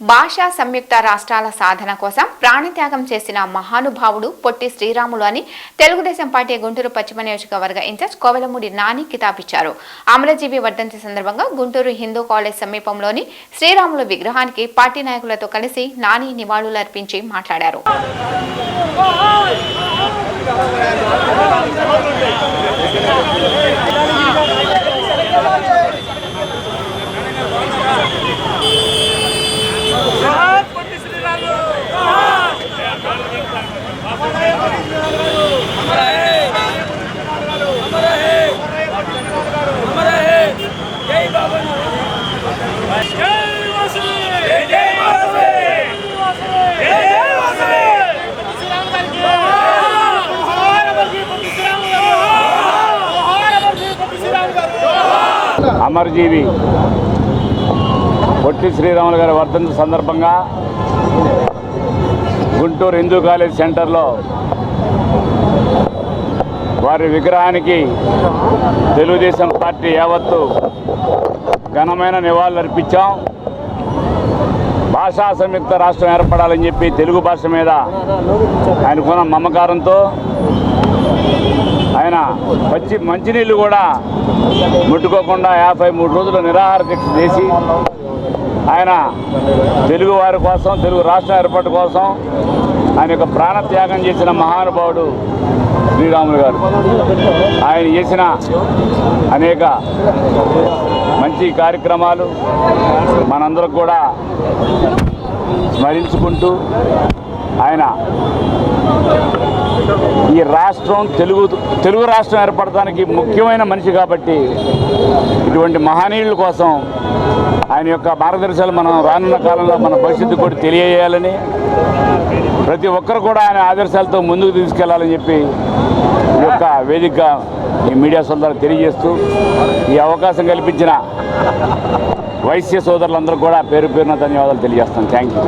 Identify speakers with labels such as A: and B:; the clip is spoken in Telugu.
A: భాషా సంయుక్త రాష్ట్రాల సాధన కోసం ప్రాణత్యాగం చేసిన మహానుభావుడు పొట్టి శ్రీరాములు అని తెలుగుదేశం పార్టీ గుంటూరు పశ్చిమ నియోజకవర్గ ఇన్ఛార్జ్ కోవెలమూడి నాని కితాబిచ్చారు. అమరజీవి వర్ధంతి సందర్భంగా గుంటూరు హిందూ కాలేజ్ సమీపంలోని శ్రీరాములు విగ్రహానికి పార్టీ నాయకులతో కలిసి నాని నివాళులర్పించి మాట్లాడారు.
B: అమరజీవి. పొట్టి శ్రీరాములు గారి వర్ధంతి సందర్భంగా గుంటూరు హిందూ కాలేజ్ సెంటర్లో వారి విగ్రహానికి తెలుగుదేశం పార్టీ యావత్తు ఘనమైన నివాళులు అర్పించాం భాషా సంయుక్త రాష్ట్రం ఏర్పడాలని చెప్పి తెలుగు భాష మీద ఆయనకున్న మమకారంతో ఆయన వచ్చి మంచినీళ్ళు కూడా ముట్టుకోకుండా యాభై మూడు రోజులు నిరాహార దీక్ష చేసి ఆయన తెలుగు వారి కోసం తెలుగు రాష్ట్ర ఏర్పాటు కోసం ఆయన యొక్క ప్రాణత్యాగం చేసిన మహానుభావుడు శ్రీరాములు గారు. ఆయన చేసిన అనేక మంచి కార్యక్రమాలు మనందరం కూడా స్మరించుకుంటూ ఆయన ఈ రాష్ట్రం తెలుగు తెలుగు రాష్ట్రం ఏర్పడటానికి ముఖ్యమైన మనిషి కాబట్టి ఇటువంటి మహనీయుల కోసం ఆయన యొక్క మార్గదర్శకాలు మనం రానున్న కాలంలో మన భవిష్యత్తు కూడా తెలియజేయాలని ప్రతి ఒక్కరు కూడా ఆయన ఆదర్శాలతో ముందుకు తీసుకెళ్ళాలని చెప్పి ఈ యొక్క వేదికగా ఈ మీడియా సోదరులు తెలియజేస్తూ ఈ అవకాశం కల్పించిన వైశ్య సోదరులందరూ కూడా పేరు పేరున ధన్యవాదాలు తెలియజేస్తాను. Thank you